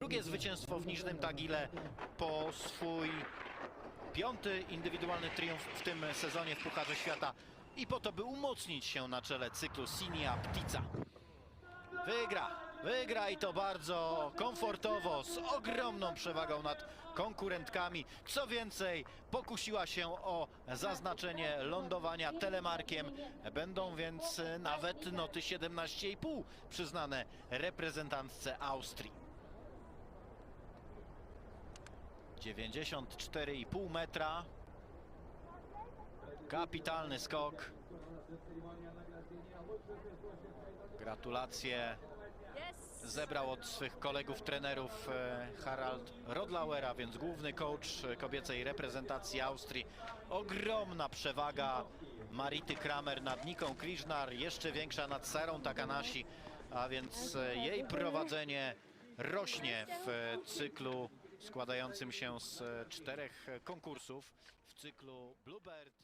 Drugie zwycięstwo w Niżnym Tagile po swój piąty indywidualny triumf w tym sezonie w Pucharze Świata i po to, by umocnić się na czele cyklu Sinia Ptica. Wygra, wygra i to bardzo komfortowo, z ogromną przewagą nad konkurentkami. Co więcej, pokusiła się o zaznaczenie lądowania telemarkiem. Będą więc nawet noty 17,5 przyznane reprezentantce Austrii. 94,5 metra. Kapitalny skok. Gratulacje zebrał od swych kolegów trenerów e, Harald Rodlauera, więc główny coach kobiecej reprezentacji Austrii. Ogromna przewaga Marity Kramer nad Niką Kriżnar, jeszcze większa nad Sarą Takanashi, a więc e, jej prowadzenie rośnie w e, cyklu składającym się z e, czterech e, konkursów w cyklu Bluebird.